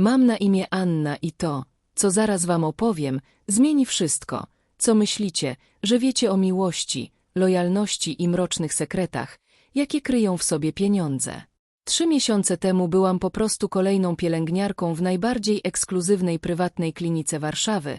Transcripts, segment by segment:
Mam na imię Anna i to, co zaraz wam opowiem, zmieni wszystko. Co myślicie, że wiecie o miłości, lojalności i mrocznych sekretach, jakie kryją w sobie pieniądze? Trzy miesiące temu byłam po prostu kolejną pielęgniarką w najbardziej ekskluzywnej prywatnej klinice Warszawy,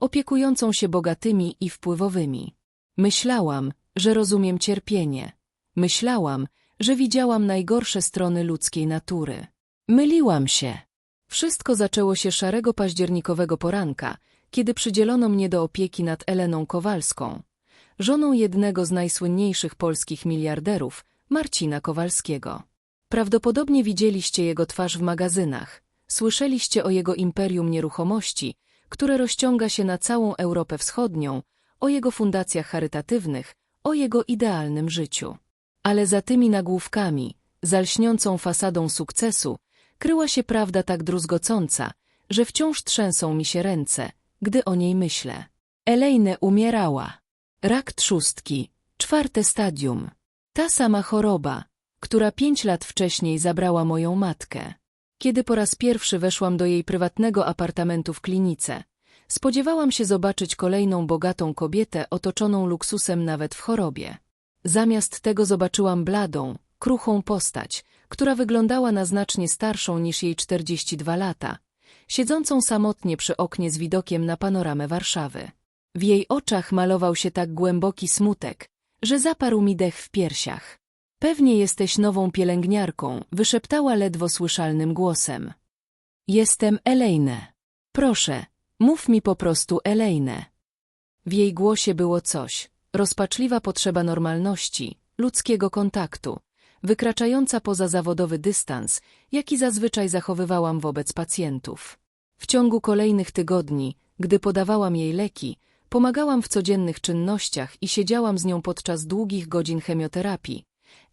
opiekującą się bogatymi i wpływowymi. Myślałam, że rozumiem cierpienie. Myślałam, że widziałam najgorsze strony ludzkiej natury. Myliłam się. Wszystko zaczęło się szarego październikowego poranka, kiedy przydzielono mnie do opieki nad Eleną Kowalską, żoną jednego z najsłynniejszych polskich miliarderów, Marcina Kowalskiego. Prawdopodobnie widzieliście jego twarz w magazynach, słyszeliście o jego imperium nieruchomości, które rozciąga się na całą Europę Wschodnią, o jego fundacjach charytatywnych, o jego idealnym życiu. Ale za tymi nagłówkami, za lśniącą fasadą sukcesu, kryła się prawda tak druzgocąca, że wciąż trzęsą mi się ręce, gdy o niej myślę. Elejne umierała. Rak trzustki, czwarte stadium. Ta sama choroba, która pięć lat wcześniej zabrała moją matkę. Kiedy po raz pierwszy weszłam do jej prywatnego apartamentu w klinice, spodziewałam się zobaczyć kolejną bogatą kobietę otoczoną luksusem nawet w chorobie. Zamiast tego zobaczyłam bladą, kruchą postać, która wyglądała na znacznie starszą niż jej 42 lata, siedzącą samotnie przy oknie z widokiem na panoramę Warszawy. W jej oczach malował się tak głęboki smutek, że zaparł mi dech w piersiach. Pewnie jesteś nową pielęgniarką, wyszeptała ledwo słyszalnym głosem. Jestem Elejne. Proszę, mów mi po prostu Elejne. W jej głosie było coś, rozpaczliwa potrzeba normalności, ludzkiego kontaktu, wykraczająca poza zawodowy dystans, jaki zazwyczaj zachowywałam wobec pacjentów. W ciągu kolejnych tygodni, gdy podawałam jej leki, pomagałam w codziennych czynnościach i siedziałam z nią podczas długich godzin chemioterapii.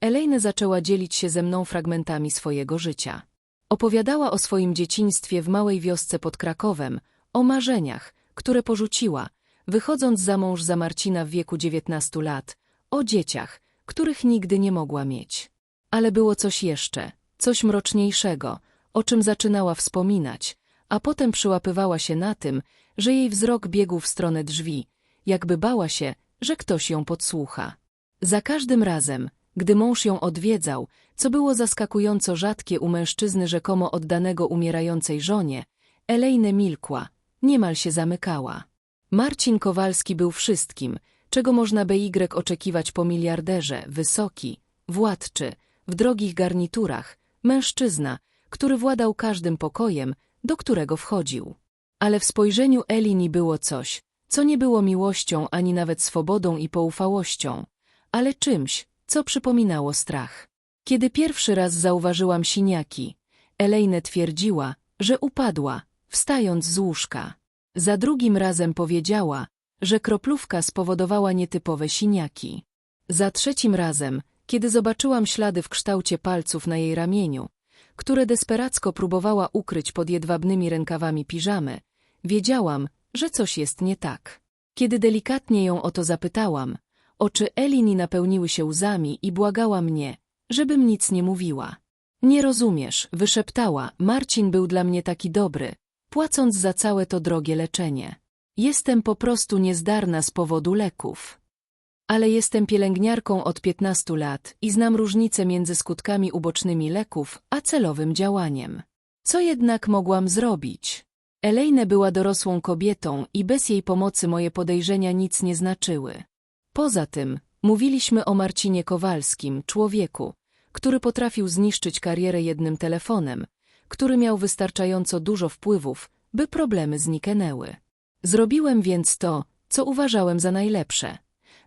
Elejne zaczęła dzielić się ze mną fragmentami swojego życia. Opowiadała o swoim dzieciństwie w małej wiosce pod Krakowem, o marzeniach, które porzuciła, wychodząc za mąż za Marcina w wieku 19 lat, o dzieciach, których nigdy nie mogła mieć. Ale było coś jeszcze, coś mroczniejszego, o czym zaczynała wspominać, a potem przyłapywała się na tym, że jej wzrok biegł w stronę drzwi, jakby bała się, że ktoś ją podsłucha. Za każdym razem, gdy mąż ją odwiedzał, co było zaskakująco rzadkie u mężczyzny rzekomo oddanego umierającej żonie, Elejne milkła, niemal się zamykała. Marcin Kowalski był wszystkim, czego można by Y oczekiwać po miliarderze, wysoki, władczy, w drogich garniturach, mężczyzna, który władał każdym pokojem, do którego wchodził. Ale w spojrzeniu Elini było coś, co nie było miłością ani nawet swobodą i poufałością, ale czymś, co przypominało strach. Kiedy pierwszy raz zauważyłam siniaki, Elejne twierdziła, że upadła, wstając z łóżka. Za drugim razem powiedziała, że kroplówka spowodowała nietypowe siniaki. Za trzecim razem, kiedy zobaczyłam ślady w kształcie palców na jej ramieniu, które desperacko próbowała ukryć pod jedwabnymi rękawami piżamy, wiedziałam, że coś jest nie tak. Kiedy delikatnie ją o to zapytałam, oczy Elini napełniły się łzami i błagała mnie, żebym nic nie mówiła. Nie rozumiesz, wyszeptała, Marcin był dla mnie taki dobry, płacąc za całe to drogie leczenie. Jestem po prostu niezdarna z powodu leków. Ale jestem pielęgniarką od 15 lat i znam różnicę między skutkami ubocznymi leków a celowym działaniem. Co jednak mogłam zrobić? Elejne była dorosłą kobietą i bez jej pomocy moje podejrzenia nic nie znaczyły. Poza tym, mówiliśmy o Marcinie Kowalskim, człowieku, który potrafił zniszczyć karierę jednym telefonem, który miał wystarczająco dużo wpływów, by problemy zniknęły. Zrobiłem więc to, co uważałem za najlepsze.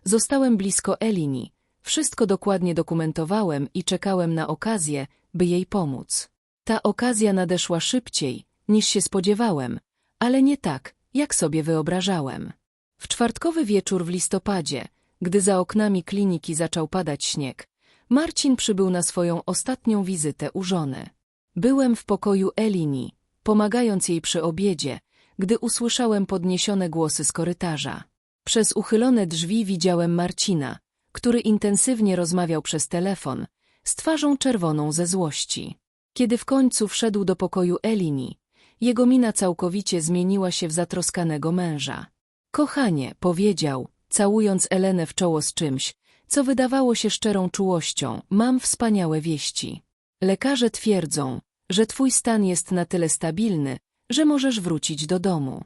Zostałem blisko Elini, wszystko dokładnie dokumentowałem i czekałem na okazję, by jej pomóc. Ta okazja nadeszła szybciej, niż się spodziewałem, ale nie tak, jak sobie wyobrażałem. W czwartkowy wieczór w listopadzie, gdy za oknami kliniki zaczął padać śnieg, Marcin przybył na swoją ostatnią wizytę u żony. Byłem w pokoju Elini, pomagając jej przy obiedzie, gdy usłyszałem podniesione głosy z korytarza. Przez uchylone drzwi widziałem Marcina, który intensywnie rozmawiał przez telefon, z twarzą czerwoną ze złości. Kiedy w końcu wszedł do pokoju Elini, Jego mina całkowicie zmieniła się w zatroskanego męża. Kochanie, powiedział, całując Elenę w czoło z czymś, co wydawało się szczerą czułością, mam wspaniałe wieści. Lekarze twierdzą, że twój stan jest na tyle stabilny, że możesz wrócić do domu.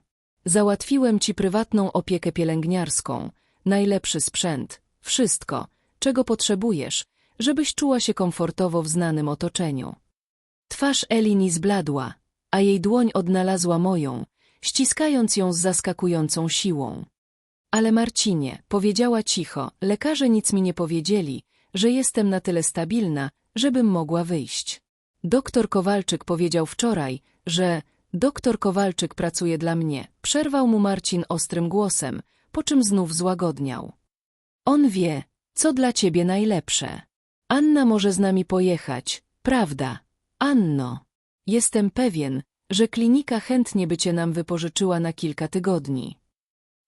Załatwiłem ci prywatną opiekę pielęgniarską, najlepszy sprzęt, wszystko, czego potrzebujesz, żebyś czuła się komfortowo w znanym otoczeniu. Twarz Elini zbladła, a jej dłoń odnalazła moją, ściskając ją z zaskakującą siłą. Ale Marcinie, powiedziała cicho, lekarze nic mi nie powiedzieli, że jestem na tyle stabilna, żebym mogła wyjść. Doktor Kowalczyk powiedział wczoraj, że doktor Kowalczyk pracuje dla mnie. Przerwał mu Marcin ostrym głosem, po czym znów złagodniał. On wie, co dla ciebie najlepsze. Anna może z nami pojechać, prawda? Anno, jestem pewien, że klinika chętnie by cię nam wypożyczyła na kilka tygodni.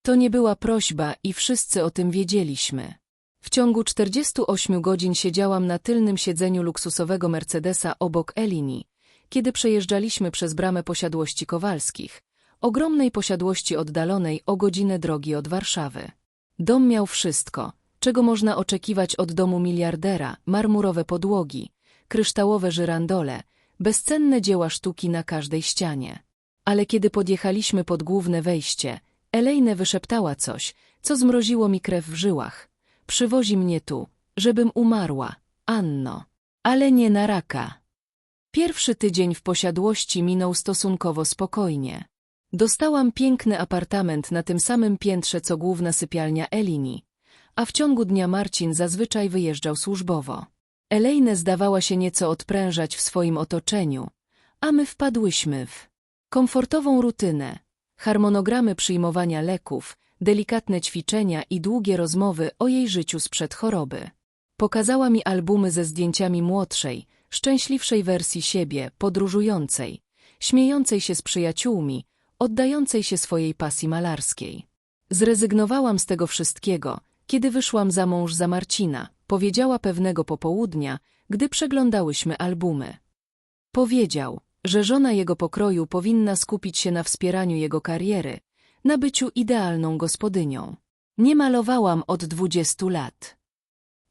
To nie była prośba i wszyscy o tym wiedzieliśmy. W ciągu 48 godzin siedziałam na tylnym siedzeniu luksusowego Mercedesa obok Elini, kiedy przejeżdżaliśmy przez bramę posiadłości Kowalskich, ogromnej posiadłości oddalonej o godzinę drogi od Warszawy. Dom miał wszystko, czego można oczekiwać od domu miliardera, marmurowe podłogi, kryształowe żyrandole, bezcenne dzieła sztuki na każdej ścianie. Ale kiedy podjechaliśmy pod główne wejście, Elejne wyszeptała coś, co zmroziło mi krew w żyłach. Przywozi mnie tu, żebym umarła, Anno. Ale nie na raka. Pierwszy tydzień w posiadłości minął stosunkowo spokojnie. Dostałam piękny apartament na tym samym piętrze co główna sypialnia Elini, a w ciągu dnia Marcin zazwyczaj wyjeżdżał służbowo. Elejne zdawała się nieco odprężać w swoim otoczeniu, a my wpadłyśmy w komfortową rutynę, harmonogramy przyjmowania leków, delikatne ćwiczenia i długie rozmowy o jej życiu sprzed choroby. Pokazała mi albumy ze zdjęciami młodszej, szczęśliwszej wersji siebie, podróżującej, śmiejącej się z przyjaciółmi, oddającej się swojej pasji malarskiej. Zrezygnowałam z tego wszystkiego, kiedy wyszłam za mąż za Marcina, powiedziała pewnego popołudnia, gdy przeglądałyśmy albumy. Powiedział, że żona jego pokroju powinna skupić się na wspieraniu jego kariery, na byciu idealną gospodynią. Nie malowałam od dwudziestu lat.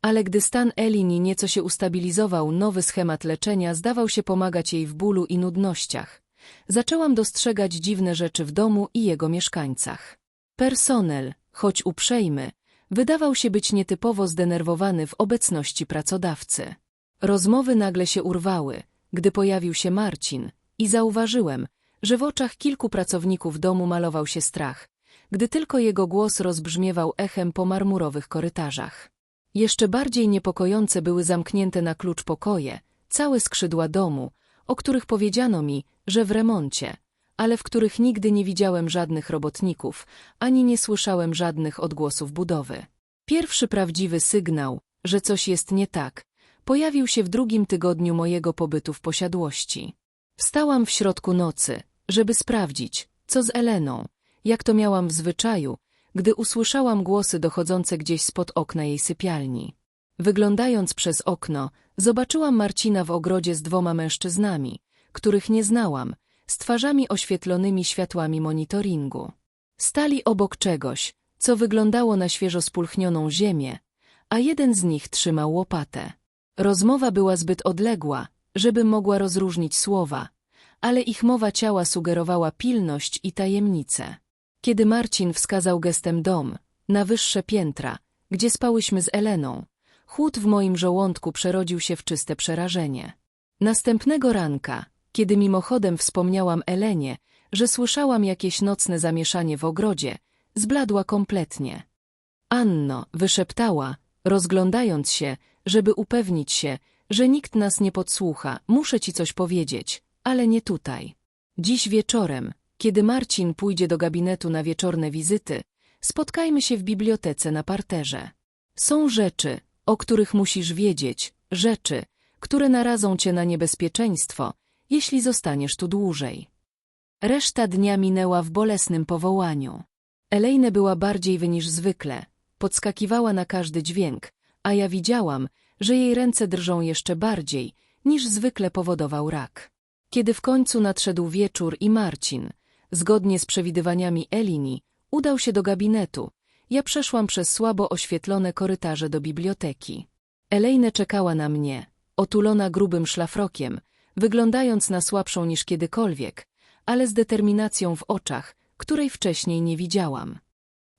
Ale gdy stan Elini nieco się ustabilizował, nowy schemat leczenia zdawał się pomagać jej w bólu i nudnościach. Zaczęłam dostrzegać dziwne rzeczy w domu i jego mieszkańcach. Personel, choć uprzejmy, wydawał się być nietypowo zdenerwowany w obecności pracodawcy. Rozmowy nagle się urwały, gdy pojawił się Marcin i zauważyłem, że w oczach kilku pracowników domu malował się strach, gdy tylko jego głos rozbrzmiewał echem po marmurowych korytarzach. Jeszcze bardziej niepokojące były zamknięte na klucz pokoje, całe skrzydła domu, o których powiedziano mi, że w remoncie, ale w których nigdy nie widziałem żadnych robotników, ani nie słyszałem żadnych odgłosów budowy. Pierwszy prawdziwy sygnał, że coś jest nie tak, pojawił się w drugim tygodniu mojego pobytu w posiadłości. Wstałam w środku nocy, żeby sprawdzić, co z Eleną, jak to miałam w zwyczaju, gdy usłyszałam głosy dochodzące gdzieś spod okna jej sypialni. Wyglądając przez okno, zobaczyłam Marcina w ogrodzie z dwoma mężczyznami, których nie znałam, z twarzami oświetlonymi światłami monitoringu. Stali obok czegoś, co wyglądało na świeżo spulchnioną ziemię, a jeden z nich trzymał łopatę. Rozmowa była zbyt odległa, żeby mogła rozróżnić słowa, ale ich mowa ciała sugerowała pilność i tajemnicę. Kiedy Marcin wskazał gestem dom, na wyższe piętra, gdzie spałyśmy z Eleną, chłód w moim żołądku przerodził się w czyste przerażenie. Następnego ranka, kiedy mimochodem wspomniałam Elenie, że słyszałam jakieś nocne zamieszanie w ogrodzie, zbladła kompletnie. Anno, wyszeptała, rozglądając się, żeby upewnić się, że nikt nas nie podsłucha, muszę ci coś powiedzieć, ale nie tutaj. Dziś wieczorem, kiedy Marcin pójdzie do gabinetu na wieczorne wizyty, spotkajmy się w bibliotece na parterze. Są rzeczy, o których musisz wiedzieć, rzeczy, które narazą cię na niebezpieczeństwo, jeśli zostaniesz tu dłużej. Reszta dnia minęła w bolesnym powołaniu. Elejne była bardziej wy niż zwykle, podskakiwała na każdy dźwięk, a ja widziałam, że jej ręce drżą jeszcze bardziej, niż zwykle powodował rak. Kiedy w końcu nadszedł wieczór i Marcin, zgodnie z przewidywaniami Elini, udał się do gabinetu, ja przeszłam przez słabo oświetlone korytarze do biblioteki. Elejne czekała na mnie, otulona grubym szlafrokiem, wyglądając na słabszą niż kiedykolwiek, ale z determinacją w oczach, której wcześniej nie widziałam.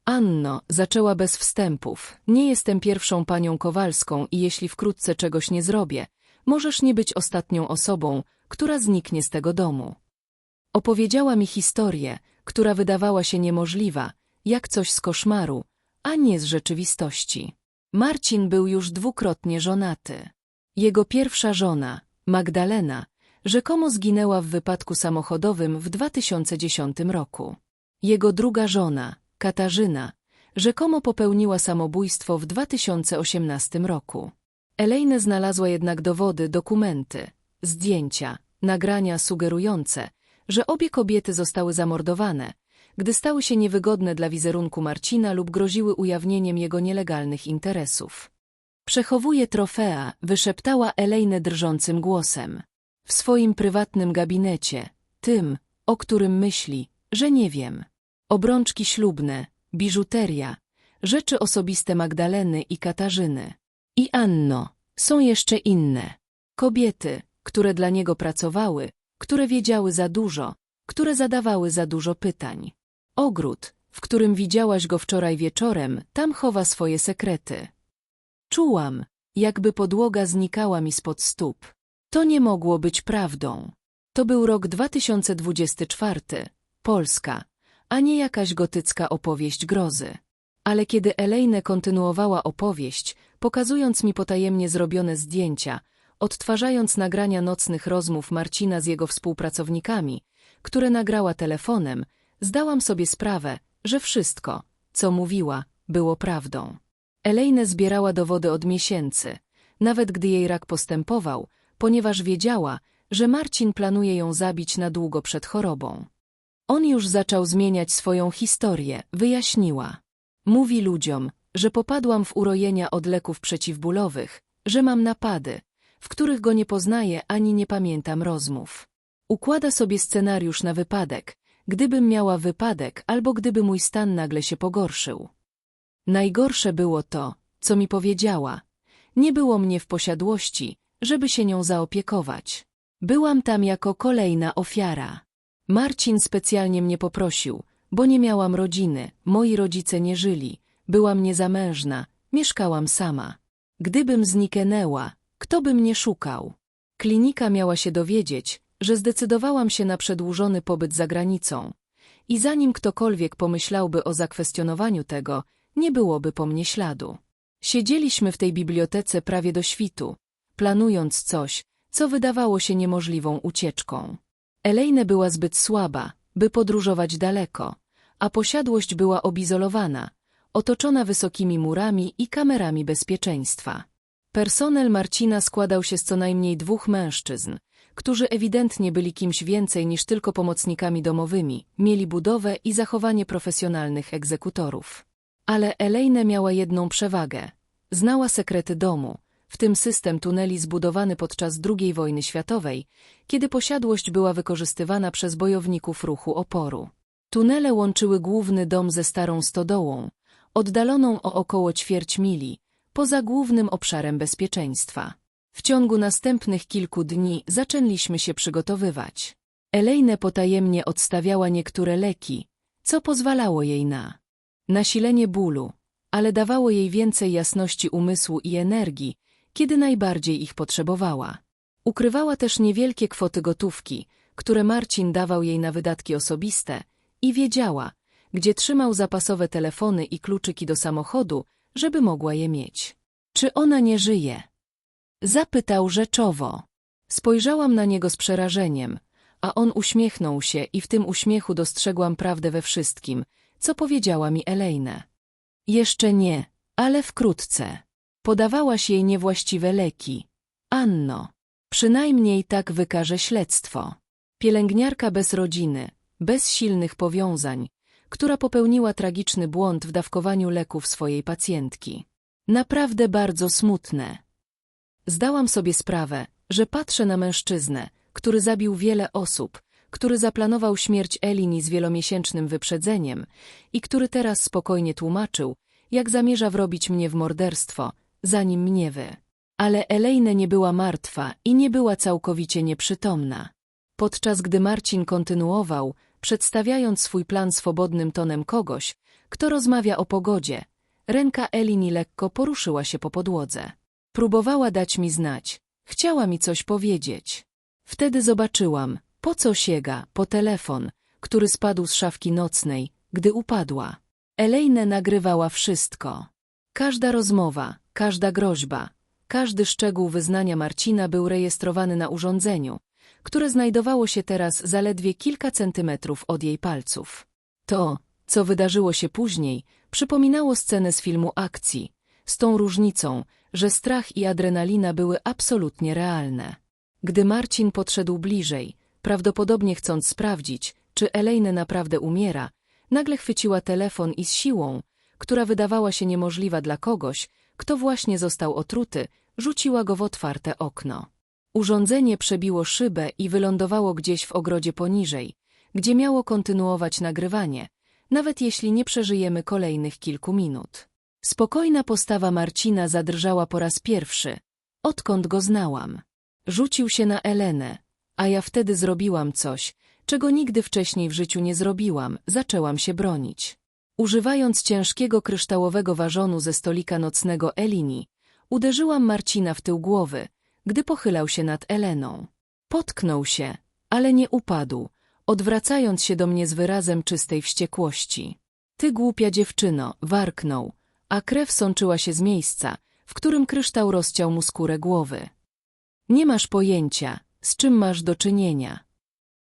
Anno, zaczęła bez wstępów. Nie jestem pierwszą panią Kowalską i jeśli wkrótce czegoś nie zrobię, możesz nie być ostatnią osobą, która zniknie z tego domu. Opowiedziała mi historię, która wydawała się niemożliwa, jak coś z koszmaru, a nie z rzeczywistości. Marcin był już dwukrotnie żonaty. Jego pierwsza żona, Magdalena, rzekomo zginęła w wypadku samochodowym w 2010 roku. Jego druga żona, Katarzyna, rzekomo popełniła samobójstwo w 2018 roku. Elejne znalazła jednak dowody, dokumenty, zdjęcia, nagrania sugerujące, że obie kobiety zostały zamordowane, gdy stały się niewygodne dla wizerunku Marcina lub groziły ujawnieniem jego nielegalnych interesów. Przechowuje trofea, wyszeptała Elejne drżącym głosem. W swoim prywatnym gabinecie, tym, o którym myśli, że nie wiem. Obrączki ślubne, biżuteria, rzeczy osobiste Magdaleny i Katarzyny. I Anno, są jeszcze inne. Kobiety, które dla niego pracowały, które wiedziały za dużo, które zadawały za dużo pytań. Ogród, w którym widziałaś go wczoraj wieczorem, tam chowa swoje sekrety. Czułam, jakby podłoga znikała mi spod stóp. To nie mogło być prawdą. To był rok 2024, Polska, a nie jakaś gotycka opowieść grozy. Ale kiedy Elejne kontynuowała opowieść, pokazując mi potajemnie zrobione zdjęcia, odtwarzając nagrania nocnych rozmów Marcina z jego współpracownikami, które nagrała telefonem, zdałam sobie sprawę, że wszystko, co mówiła, było prawdą. Elejne zbierała dowody od miesięcy, nawet gdy jej rak postępował, ponieważ wiedziała, że Marcin planuje ją zabić na długo przed chorobą. On już zaczął zmieniać swoją historię, wyjaśniła. Mówi ludziom, że popadłam w urojenia od leków przeciwbólowych, że mam napady, w których go nie poznaję ani nie pamiętam rozmów. Układa sobie scenariusz na wypadek, gdybym miała wypadek albo gdyby mój stan nagle się pogorszył. Najgorsze było to, co mi powiedziała. Nie było mnie w posiadłości, żeby się nią zaopiekować. Byłam tam jako kolejna ofiara. Marcin specjalnie mnie poprosił, bo nie miałam rodziny, moi rodzice nie żyli, byłam niezamężna, mieszkałam sama. Gdybym zniknęła, kto by mnie szukał? Klinika miała się dowiedzieć, że zdecydowałam się na przedłużony pobyt za granicą. I zanim ktokolwiek pomyślałby o zakwestionowaniu tego, nie byłoby po mnie śladu. Siedzieliśmy w tej bibliotece prawie do świtu, planując coś, co wydawało się niemożliwą ucieczką. Elejne była zbyt słaba, by podróżować daleko, a posiadłość była obizolowana, otoczona wysokimi murami i kamerami bezpieczeństwa. Personel Marcina składał się z co najmniej dwóch mężczyzn, którzy ewidentnie byli kimś więcej niż tylko pomocnikami domowymi, mieli budowę i zachowanie profesjonalnych egzekutorów. Ale Elejne miała jedną przewagę. Znała sekrety domu, w tym system tuneli zbudowany podczas II wojny światowej, kiedy posiadłość była wykorzystywana przez bojowników ruchu oporu. Tunele łączyły główny dom ze starą stodołą, oddaloną o około ćwierć mili, poza głównym obszarem bezpieczeństwa. W ciągu następnych kilku dni zaczęliśmy się przygotowywać. Elejne potajemnie odstawiała niektóre leki, co pozwalało jej na nasilenie bólu, ale dawało jej więcej jasności umysłu i energii, kiedy najbardziej ich potrzebowała. Ukrywała też niewielkie kwoty gotówki, które Marcin dawał jej na wydatki osobiste i wiedziała, gdzie trzymał zapasowe telefony i kluczyki do samochodu, żeby mogła je mieć. Czy ona nie żyje? Zapytał rzeczowo. Spojrzałam na niego z przerażeniem, a on uśmiechnął się i w tym uśmiechu dostrzegłam prawdę we wszystkim, co powiedziała mi Elejne. Jeszcze nie, ale wkrótce. Podawałaś jej niewłaściwe leki. Anno. Przynajmniej tak wykaże śledztwo. Pielęgniarka bez rodziny, bez silnych powiązań, która popełniła tragiczny błąd w dawkowaniu leków swojej pacjentki. Naprawdę bardzo smutne. Zdałam sobie sprawę, że patrzę na mężczyznę, który zabił wiele osób, który zaplanował śmierć Elini z wielomiesięcznym wyprzedzeniem i który teraz spokojnie tłumaczył, jak zamierza wrobić mnie w morderstwo, zanim mnie wy. Ale Elejne nie była martwa i nie była całkowicie nieprzytomna. Podczas gdy Marcin kontynuował, przedstawiając swój plan swobodnym tonem kogoś, kto rozmawia o pogodzie, ręka Elini lekko poruszyła się po podłodze. Próbowała dać mi znać, chciała mi coś powiedzieć. Wtedy zobaczyłam, po co sięga, po telefon, który spadł z szafki nocnej, gdy upadła. Elejne nagrywała wszystko. Każda rozmowa, każda groźba, każdy szczegół wyznania Marcina był rejestrowany na urządzeniu, które znajdowało się teraz zaledwie kilka centymetrów od jej palców. To, co wydarzyło się później, przypominało scenę z filmu akcji, z tą różnicą, że strach i adrenalina były absolutnie realne. Gdy Marcin podszedł bliżej, prawdopodobnie chcąc sprawdzić, czy Elejne naprawdę umiera, nagle chwyciła telefon i z siłą, która wydawała się niemożliwa dla kogoś, kto właśnie został otruty, rzuciła go w otwarte okno. Urządzenie przebiło szybę i wylądowało gdzieś w ogrodzie poniżej, gdzie miało kontynuować nagrywanie, nawet jeśli nie przeżyjemy kolejnych kilku minut. Spokojna postawa Marcina zadrżała po raz pierwszy, odkąd go znałam. Rzucił się na Elenę, a ja wtedy zrobiłam coś, czego nigdy wcześniej w życiu nie zrobiłam, zaczęłam się bronić. Używając ciężkiego kryształowego ważonu ze stolika nocnego Elini, uderzyłam Marcina w tył głowy, gdy pochylał się nad Eleną. Potknął się, ale nie upadł, odwracając się do mnie z wyrazem czystej wściekłości. Ty głupia dziewczyno, warknął, a krew sączyła się z miejsca, w którym kryształ rozciął mu skórę głowy. Nie masz pojęcia, z czym masz do czynienia.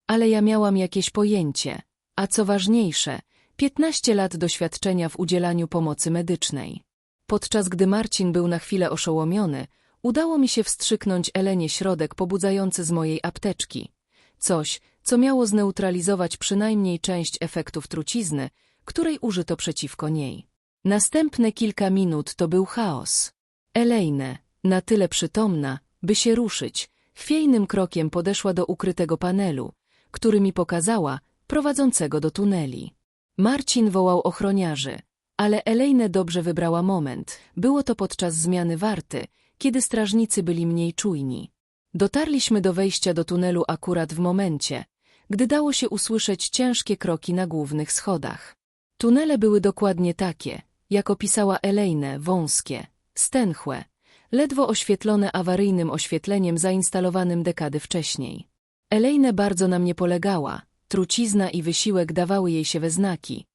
Ale ja miałam jakieś pojęcie, a co ważniejsze, piętnaście lat doświadczenia w udzielaniu pomocy medycznej. Podczas gdy Marcin był na chwilę oszołomiony, udało mi się wstrzyknąć Elenie środek pobudzający z mojej apteczki. Coś, co miało zneutralizować przynajmniej część efektów trucizny, której użyto przeciwko niej. Następne kilka minut to był chaos. Elejne, na tyle przytomna, by się ruszyć, chwiejnym krokiem podeszła do ukrytego panelu, który mi pokazała, prowadzącego do tuneli. Marcin wołał ochroniarzy, ale Elejne dobrze wybrała moment. Było to podczas zmiany warty, kiedy strażnicy byli mniej czujni. Dotarliśmy do wejścia do tunelu akurat w momencie, gdy dało się usłyszeć ciężkie kroki na głównych schodach. Tunele były dokładnie takie, jak opisała Elejne, wąskie, stęchłe, ledwo oświetlone awaryjnym oświetleniem zainstalowanym dekady wcześniej. Elejne bardzo na mnie polegała, trucizna i wysiłek dawały jej się we znaki,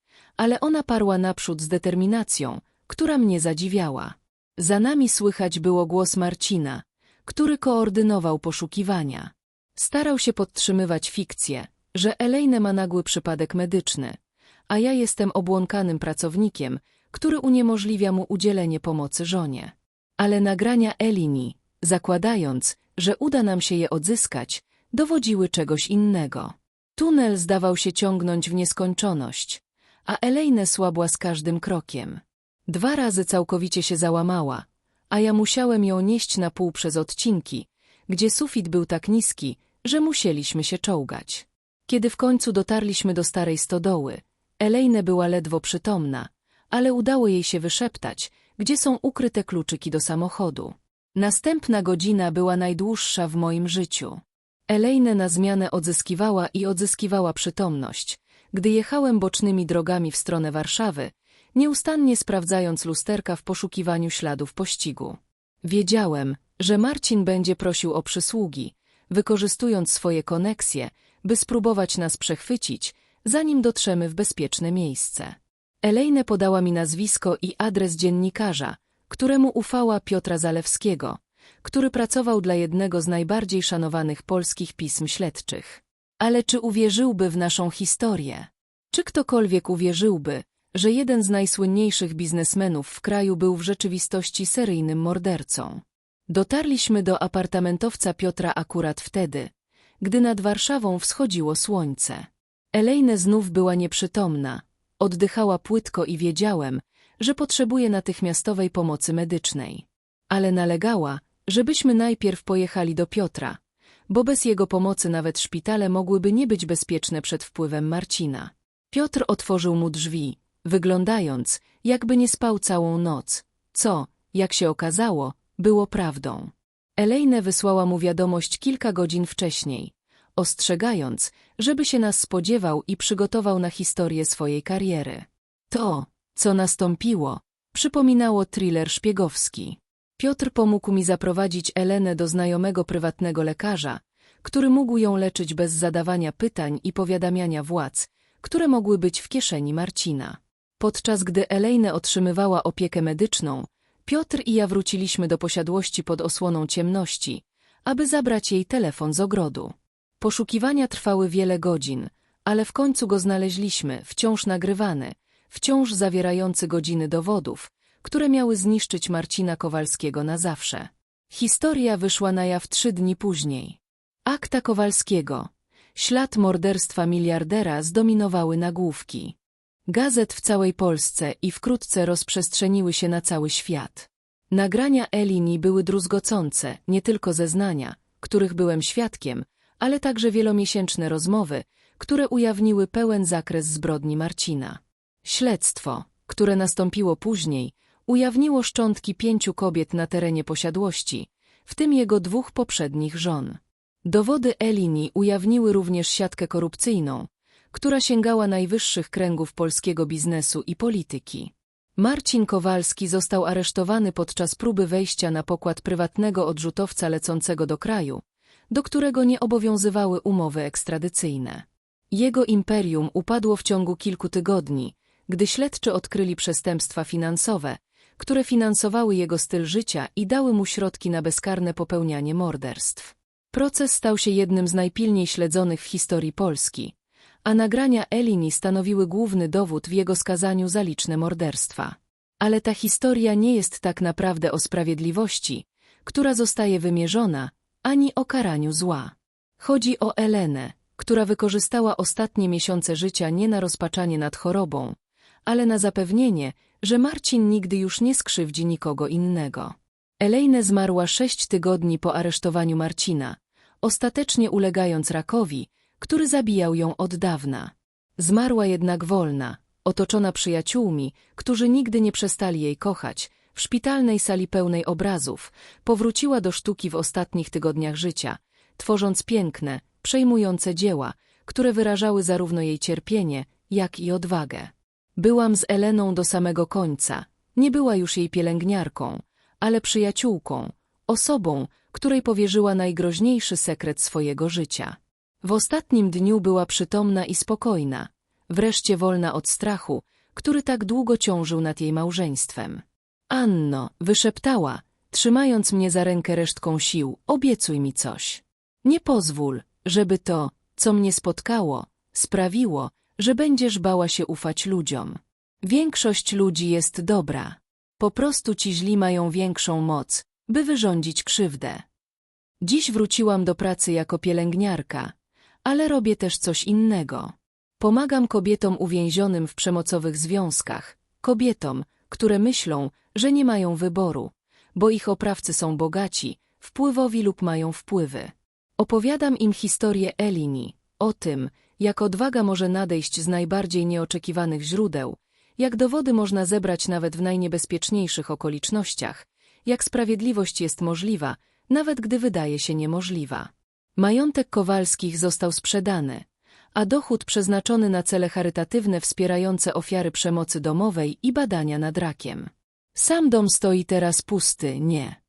ale ona parła naprzód z determinacją, która mnie zadziwiała. Za nami słychać było głos Marcina, który koordynował poszukiwania. Starał się podtrzymywać fikcję, że Elejne ma nagły przypadek medyczny, a ja jestem obłąkanym pracownikiem, który uniemożliwia mu udzielenie pomocy żonie. Ale nagrania Elini, zakładając, że uda nam się je odzyskać, dowodziły czegoś innego. Tunel zdawał się ciągnąć w nieskończoność, a Elejne słabła z każdym krokiem. Dwa razy całkowicie się załamała, a ja musiałem ją nieść na pół przez odcinki, gdzie sufit był tak niski, że musieliśmy się czołgać. Kiedy w końcu dotarliśmy do starej stodoły, Elejne była ledwo przytomna, ale udało jej się wyszeptać, gdzie są ukryte kluczyki do samochodu. Następna godzina była najdłuższa w moim życiu. Elejne na zmianę odzyskiwała i odzyskiwała przytomność, gdy jechałem bocznymi drogami w stronę Warszawy, nieustannie sprawdzając lusterka w poszukiwaniu śladów pościgu. Wiedziałem, że Marcin będzie prosił o przysługi, wykorzystując swoje koneksje, by spróbować nas przechwycić, zanim dotrzemy w bezpieczne miejsce. Elejne podała mi nazwisko i adres dziennikarza, któremu ufała Piotra Zalewskiego, który pracował dla jednego z najbardziej szanowanych polskich pism śledczych. Ale czy uwierzyłby w naszą historię? Czy ktokolwiek uwierzyłby, że jeden z najsłynniejszych biznesmenów w kraju był w rzeczywistości seryjnym mordercą? Dotarliśmy do apartamentowca Piotra akurat wtedy, gdy nad Warszawą wschodziło słońce. Elejne znów była nieprzytomna, oddychała płytko i wiedziałem, że potrzebuje natychmiastowej pomocy medycznej. Ale nalegała, żebyśmy najpierw pojechali do Piotra, bo bez jego pomocy nawet szpitale mogłyby nie być bezpieczne przed wpływem Marcina. Piotr otworzył mu drzwi, wyglądając, jakby nie spał całą noc, co, jak się okazało, było prawdą. Elejne wysłała mu wiadomość kilka godzin wcześniej, ostrzegając, żeby się nas spodziewał i przygotował na historię swojej kariery. To, co nastąpiło, przypominało thriller szpiegowski. Piotr pomógł mi zaprowadzić Elenę do znajomego prywatnego lekarza, który mógł ją leczyć bez zadawania pytań i powiadamiania władz, które mogły być w kieszeni Marcina. Podczas gdy Elejne otrzymywała opiekę medyczną, Piotr i ja wróciliśmy do posiadłości pod osłoną ciemności, aby zabrać jej telefon z ogrodu. Poszukiwania trwały wiele godzin, ale w końcu go znaleźliśmy, wciąż nagrywany, wciąż zawierający godziny dowodów, które miały zniszczyć Marcina Kowalskiego na zawsze. Historia wyszła na jaw trzy dni później. Akta Kowalskiego. Ślad morderstwa miliardera zdominowały nagłówki. Gazet w całej Polsce i wkrótce rozprzestrzeniły się na cały świat. Nagrania Elini były druzgocące, nie tylko zeznania, których byłem świadkiem, ale także wielomiesięczne rozmowy, które ujawniły pełen zakres zbrodni Marcina. Śledztwo, które nastąpiło później, ujawniło szczątki pięciu kobiet na terenie posiadłości, w tym jego dwóch poprzednich żon. Dowody Elini ujawniły również siatkę korupcyjną, która sięgała najwyższych kręgów polskiego biznesu i polityki. Marcin Kowalski został aresztowany podczas próby wejścia na pokład prywatnego odrzutowca lecącego do kraju, do którego nie obowiązywały umowy ekstradycyjne. Jego imperium upadło w ciągu kilku tygodni, gdy śledczy odkryli przestępstwa finansowe, które finansowały jego styl życia i dały mu środki na bezkarne popełnianie morderstw. Proces stał się jednym z najpilniej śledzonych w historii Polski, a nagrania Elini stanowiły główny dowód w jego skazaniu za liczne morderstwa. Ale ta historia nie jest tak naprawdę o sprawiedliwości, która zostaje wymierzona, ani o karaniu zła. Chodzi o Elenę, która wykorzystała ostatnie miesiące życia nie na rozpaczanie nad chorobą, ale na zapewnienie, że Marcin nigdy już nie skrzywdzi nikogo innego. Elejne zmarła sześć tygodni po aresztowaniu Marcina, ostatecznie ulegając rakowi, który zabijał ją od dawna. Zmarła jednak wolna, otoczona przyjaciółmi, którzy nigdy nie przestali jej kochać, w szpitalnej sali pełnej obrazów, powróciła do sztuki w ostatnich tygodniach życia, tworząc piękne, przejmujące dzieła, które wyrażały zarówno jej cierpienie, jak i odwagę. Byłam z Eleną do samego końca, nie była już jej pielęgniarką, ale przyjaciółką, osobą, której powierzyła najgroźniejszy sekret swojego życia. W ostatnim dniu była przytomna i spokojna, wreszcie wolna od strachu, który tak długo ciążył nad jej małżeństwem. Anno, wyszeptała, trzymając mnie za rękę resztką sił, obiecuj mi coś. Nie pozwól, żeby to, co mnie spotkało, sprawiło, że będziesz bała się ufać ludziom. Większość ludzi jest dobra. Po prostu ci źli mają większą moc, by wyrządzić krzywdę. Dziś wróciłam do pracy jako pielęgniarka, ale robię też coś innego. Pomagam kobietom uwięzionym w przemocowych związkach, kobietom, które myślą, że nie mają wyboru, bo ich oprawcy są bogaci, wpływowi lub mają wpływy. Opowiadam im historię Elini, o tym, jak odwaga może nadejść z najbardziej nieoczekiwanych źródeł, jak dowody można zebrać nawet w najniebezpieczniejszych okolicznościach, jak sprawiedliwość jest możliwa, nawet gdy wydaje się niemożliwa. Majątek Kowalskich został sprzedany, a dochód przeznaczony na cele charytatywne wspierające ofiary przemocy domowej i badania nad rakiem. Sam dom stoi teraz pusty, nie.